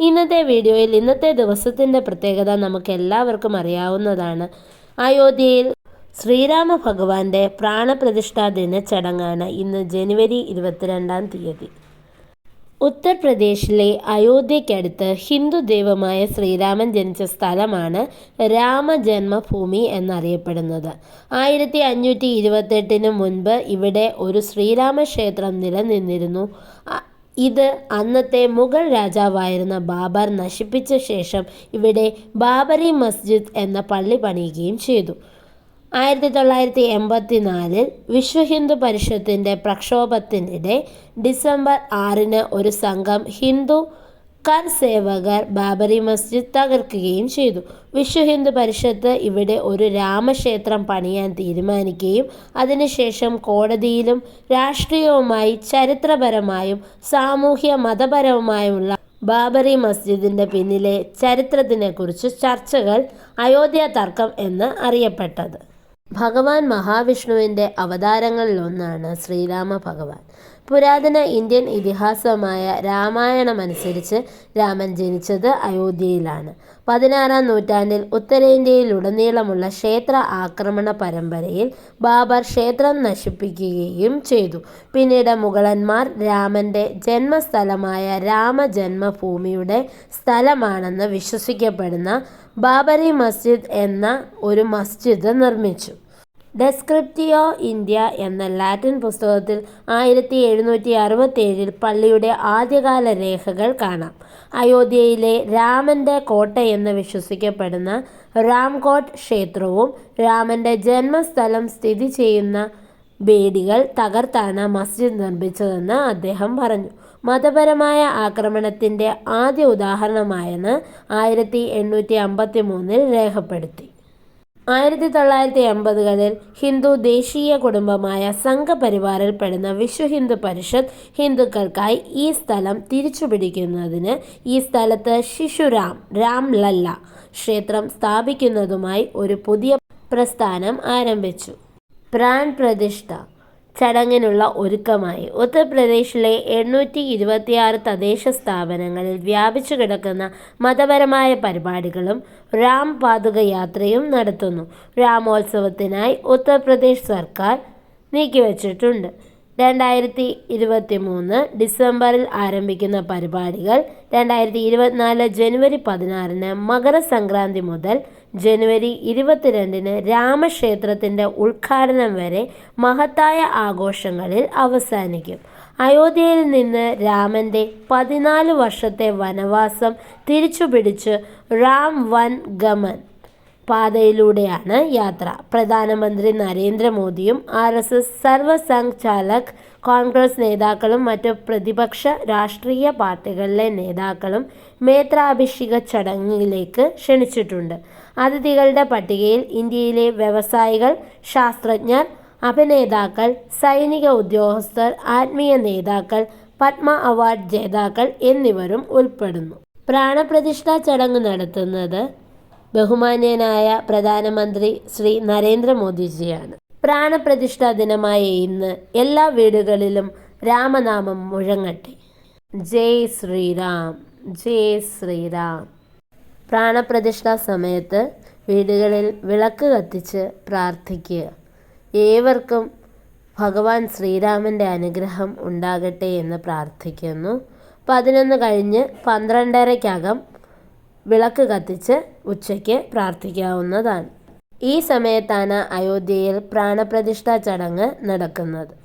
ഇന്നത്തെ വീഡിയോയിൽ ഇന്നത്തെ ദിവസത്തിന്റെ പ്രത്യേകത നമുക്ക് എല്ലാവർക്കും അറിയാവുന്നതാണ്. അയോധ്യയിൽ ശ്രീരാമ ഭഗവാന്റെ പ്രാണപ്രതിഷ്ഠാ ദിന ചടങ്ങാണ് ഇന്ന് ജനുവരി ഇരുപത്തിരണ്ടാം തീയതി. ഉത്തർപ്രദേശിലെ അയോധ്യയ്ക്കടുത്ത് ഹിന്ദു ദൈവമായ ശ്രീരാമൻ ജനിച്ച സ്ഥലമാണ് രാമജന്മഭൂമി എന്നറിയപ്പെടുന്നത്. ആയിരത്തി അഞ്ഞൂറ്റി ഇരുപത്തെട്ടിന് മുൻപ് ഇവിടെ ഒരു ശ്രീരാമ ക്ഷേത്രം നിലനിന്നിരുന്നു ഇത് അന്നത്തെ മുഗൾ രാജാവായിരുന്ന ബാബർ നശിപ്പിച്ച ശേഷം ഇവിടെ ബാബറി മസ്ജിദ് എന്ന പള്ളി പണിയുകയും ചെയ്തു. ആയിരത്തി തൊള്ളായിരത്തി എൺപത്തി നാലിൽ വിശ്വ ഹിന്ദു പരിഷത്തിന്റെ പ്രക്ഷോഭത്തിനിടെ ഡിസംബർ ആറിന് ഒരു സംഘം ഹിന്ദു കർ സേവകർ ബാബറി മസ്ജിദ് തകർക്കുകയും ചെയ്തു. വിശ്വ ഹിന്ദു പരിഷത്ത് ഇവിടെ ഒരു രാമക്ഷേത്രം പണിയാൻ തീരുമാനിക്കുകയും അതിനുശേഷം കോടതിയിലും രാഷ്ട്രീയവുമായി ചരിത്രപരമായും സാമൂഹ്യ മതപരവുമായുള്ള ബാബറി മസ്ജിദിന്റെ പിന്നിലെ ചരിത്രത്തിനെക്കുറിച്ച് ചർച്ചകൾ അയോധ്യ തർക്കം എന്ന് അറിയപ്പെട്ടത്. ഭഗവാൻ മഹാവിഷ്ണുവിന്റെ അവതാരങ്ങളിലൊന്നാണ് ശ്രീരാമ ഭഗവാൻ പുരാതന ഇന്ത്യൻ ഇതിഹാസമായ രാമായണമനുസരിച്ച് രാമൻ ജനിച്ചത് അയോധ്യയിലാണ്. പതിനാറാം നൂറ്റാണ്ടിൽ ഉത്തരേന്ത്യയിലുടനീളമുള്ള ക്ഷേത്ര ആക്രമണ പരമ്പരയിൽ ബാബർ ക്ഷേത്രം നശിപ്പിക്കുകയും ചെയ്തു. പിന്നീട് മുഗളന്മാർ രാമന്റെ ജന്മസ്ഥലമായ രാമജന്മഭൂമിയുടെ സ്ഥലമാണെന്ന് വിശ്വസിക്കപ്പെടുന്ന ബാബറി മസ്ജിദ് എന്ന ഒരു മസ്ജിദ് നിർമ്മിച്ചു. ഡെസ്ക്രിപ്റ്റിയോ ഇന്ത്യ എന്ന ലാറ്റിൻ പുസ്തകത്തിൽ ആയിരത്തി എഴുന്നൂറ്റി അറുപത്തേഴിൽ പള്ളിയുടെ ആദ്യകാല രേഖകൾ കാണാം. അയോധ്യയിലെ രാമന്റെ കോട്ടയെന്ന് വിശ്വസിക്കപ്പെടുന്ന രാംകോട്ട് ക്ഷേത്രവും രാമന്റെ ജന്മസ്ഥലം സ്ഥിതി ചെയ്യുന്ന ബേഡികൾ തകർത്താണ് മസ്ജിദ് നിർമ്മിച്ചതെന്ന് അദ്ദേഹം പറഞ്ഞു. മതപരമായ ആക്രമണത്തിന്റെ ആദ്യ ഉദാഹരണമായെന്ന് ആയിരത്തി എണ്ണൂറ്റി അമ്പത്തി മൂന്നിൽ രേഖപ്പെടുത്തി. ആയിരത്തി തൊള്ളായിരത്തി എൺപതുകളിൽ ഹിന്ദു ദേശീയ കുടുംബമായ സംഘപരിവാറിൽ പെടുന്ന വിശ്വ ഹിന്ദു പരിഷത്ത് ഹിന്ദുക്കൾക്കായി ഈ സ്ഥലം തിരിച്ചുപിടിക്കുന്നതിന് ഈ സ്ഥലത്ത് ശിശുരാം രാം ലല്ല ക്ഷേത്രം സ്ഥാപിക്കുന്നതുമായി ഒരു പുതിയ പ്രസ്ഥാനം ആരംഭിച്ചു. പ്രാൺ പ്രതിഷ്ഠ ചടങ്ങിനുള്ള ഒരുക്കമായി. ഉത്തർപ്രദേശിലെ എണ്ണൂറ്റി ഇരുപത്തിയാറ് തദ്ദേശ സ്ഥാപനങ്ങളിൽ വ്യാപിച്ചു കിടക്കുന്ന മതപരമായ പരിപാടികളും റാം പാതുക യാത്രയും നടത്തുന്നു. രാമോത്സവത്തിനായി ഉത്തർപ്രദേശ് സർക്കാർ നീക്കിവച്ചിട്ടുണ്ട്. രണ്ടായിരത്തി ഇരുപത്തി മൂന്ന് ഡിസംബറിൽ ആരംഭിക്കുന്ന പരിപാടികൾ രണ്ടായിരത്തി ഇരുപത്തിനാല് ജനുവരി പതിനാറിന് മകരസംക്രാന്തി മുതൽ ജനുവരി ഇരുപത്തിരണ്ടിന് രാമക്ഷേത്രത്തിന്റെ ഉദ്ഘാടനം വരെ മഹത്തായ ആഘോഷങ്ങളിൽ അവസാനിക്കും. അയോധ്യയിൽ നിന്ന് രാമന്റെ പതിനാല് വർഷത്തെ വനവാസം തിരിച്ചുപിടിച്ച് രാം വൻ ഗമൻ. പാതയിലൂടെയാണ് യാത്ര. പ്രധാനമന്ത്രി നരേന്ദ്രമോദിയും ആർ എസ് എസ് സർവസംഘ് ചാലക് കോൺഗ്രസ് നേതാക്കളും മറ്റ് പ്രതിപക്ഷ രാഷ്ട്രീയ പാർട്ടികളിലെ നേതാക്കളും മേത്രാഭിഷേക ചടങ്ങിലേക്ക് ക്ഷണിച്ചിട്ടുണ്ട്. അതിഥികളുടെ പട്ടികയിൽ ഇന്ത്യയിലെ വ്യവസായികൾ ശാസ്ത്രജ്ഞർ അഭിനേതാക്കൾ സൈനിക ഉദ്യോഗസ്ഥർ ആത്മീയ നേതാക്കൾ പത്മ അവാർഡ് ജേതാക്കൾ എന്നിവരും ഉൾപ്പെടുന്നു. പ്രാണപ്രതിഷ്ഠാ ചടങ്ങ് നടത്തുന്നത് ബഹുമാന്യനായ പ്രധാനമന്ത്രി ശ്രീ നരേന്ദ്രമോദിജിയാണ്. പ്രാണപ്രതിഷ്ഠാ ദിനമായ ഇന്ന് എല്ലാ വീടുകളിലും രാമനാമം മുഴങ്ങട്ടെ. ജയ് ശ്രീറാം ജയ് ശ്രീറാം പ്രാണപ്രതിഷ്ഠാ സമയത്ത് വീടുകളിൽ വിളക്ക് കത്തിച്ച് പ്രാർത്ഥിക്കുക. ഏവർക്കും ഭഗവാൻ ശ്രീരാമന്റെ അനുഗ്രഹം ഉണ്ടാകട്ടെ എന്ന് പ്രാർത്ഥിക്കുന്നു. പതിനൊന്ന് കഴിഞ്ഞ് പന്ത്രണ്ടരയ്ക്കകം വിളക്ക് കത്തിച്ച് ഉച്ചയ്ക്ക് പ്രാർത്ഥിക്കാവുന്നതാണ്. ഈ സമയത്താണ് അയോധ്യയിൽ പ്രാണപ്രതിഷ്ഠാ ചടങ്ങ് നടക്കുന്നത്.